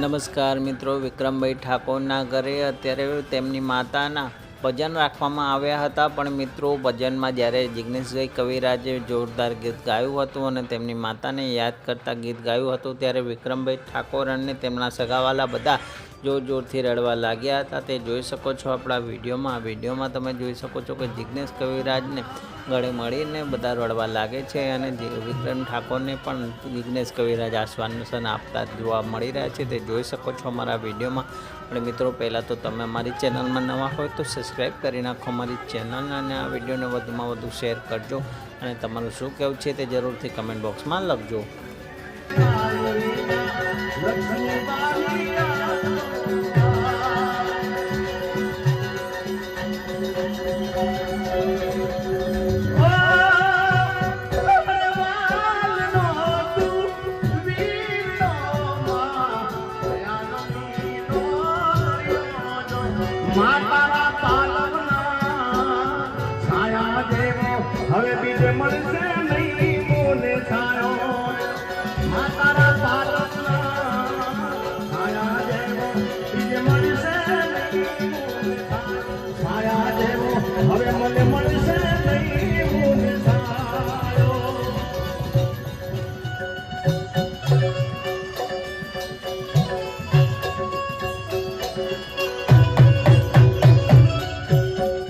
નમસ્કાર મિત્રો, વિક્રમભાઈ ઠાકોરના ઘરે અત્યારે તેમની માતાના ભજન રાખવામાં આવ્યા હતા, પણ મિત્રો ભજનમાં જ્યારે જિગ્નેશભાઈ કવિરાજે જોરદાર ગીત ગાયું હતું અને તેમની માતાને યાદ કરતા ગીત ગાયું હતું, ત્યારે વિક્રમભાઈ ઠાકોર અને તેમના સગાવાલા બધા જોર જોરથી રડવા લાગ્યા હતા. તે જોઈ શકો છો આપણા વિડીયોમાં. વિડીયોમાં તમે જોઈ શકો છો કે જિગ્નેશ કવિરાજને ગળે મળીને બધા રડવા લાગે છે અને વિક્રમ ઠાકોરને પણ જિગ્નેશ કવિરાજ આશ્વાસન આપતા જોવા મળી રહ્યા છે. તે જોઈ શકો છો અમારા વિડીયોમાં. અને મિત્રો, પહેલાં તો તમે અમારી ચેનલમાં નવા હોય તો સબસ્ક્રાઈબ કરી નાખો અમારી ચેનલ અને આ વિડીયોને વધુમાં વધુ શેર કરજો. અને તમારું શું કહેવું છે તે જરૂરથી કમેન્ટ બોક્સમાં લખજો. દેવો. હવે બીજે મળશે નહીં મોને સારો. માતારા બીજે મળશે નહીં સાયા હવે મને મળશે